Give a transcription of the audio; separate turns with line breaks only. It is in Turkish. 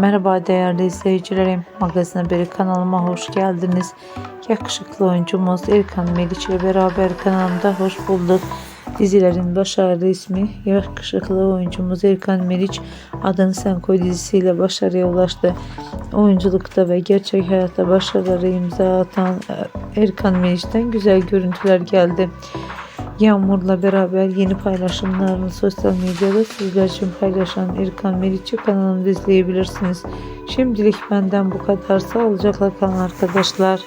Merhaba değerli izleyicilerim. Magazin Haberi kanalıma hoş geldiniz. Yakışıklı oyuncumuz Erkan Meliç ile beraber kanalımda hoş bulduk. Dizilerin başarılı ismi yakışıklı oyuncumuz Erkan Meliç Adını Sen Koy dizisiyle başarıya ulaştı. Oyunculukta ve gerçek hayatta başarıları imza atan Erkan Meliç'ten güzel görüntüler geldi. Yağmur'la beraber yeni paylaşımlarını sosyal medyada sizler için paylaşan Erkan Meriç'i kanalımda izleyebilirsiniz. Şimdilik benden bu kadar. Sağlıcakla kalın arkadaşlar.